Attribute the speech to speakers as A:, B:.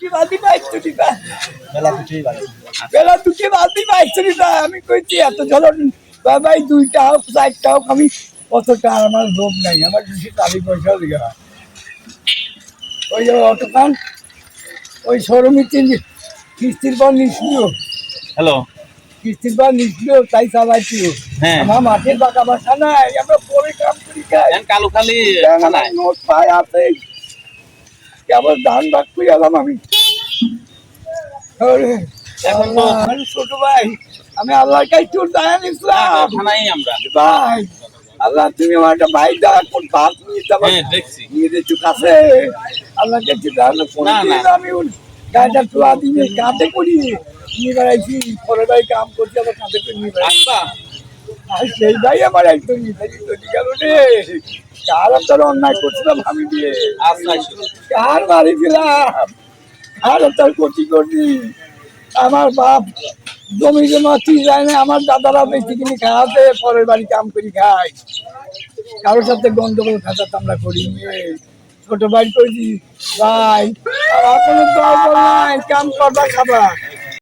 A: কি বেলা দুটি আমি কইছি এত দুইটা হোক চারটা হোক আমি অতটা আমার লোভ নাই। আমার বেশি টালি পয়সা দিকে ওই যে ওই সরমিতি কিস্তির পর নিছিল
B: হ্যালো।
A: কিস্তির পর নিছিল তাই চালাইছিল
B: হ্যাঁ।
A: আমার মাঠের বাঁকা বাসা নাই আমরা পরে কাম করি খাই
B: খালি
A: নোট পাই আছে। কেবল ধান ভাগ করে এলাম আমি।
B: এখন তো-
A: ছোট ভাই আমি আল্লাহর কাছে তোর
B: থানাই আমরা।
A: ভাই আল্লাহ তুমি আমার একটা ভাই দ্বারা কোন ভাত নিয়ে যাব
B: হ্যাঁ
A: দিচ্ছু কাছে। আল্লাহ কাছে দাঁড়ানো ফোন। দিয়ে আমি গাড়িটা তোলা দিয়ে কাঁধে করি নিয়ে বেড়াইছি। পরে ভাই কাম করছি আবার কাঁধে করে নিয়ে বেড়াইছি।
B: আসবা
A: আর আমার একদম তৈরি কার তোর অন্যায় করছিলাম আমি দিয়ে? কার বাড়ি দিলাম করছি আমার বাপ জমি জমা তুই যায় না আমার দাদারা বেশি কিনে খাওয়াতে পরের বাড়ি কাম করি খাই। কারোর সাথে গন্ডগোল খাতা আমরা করি ছোট বাড়ি করেছি ভাই আমার কোনো নাই কাম করবা খাবা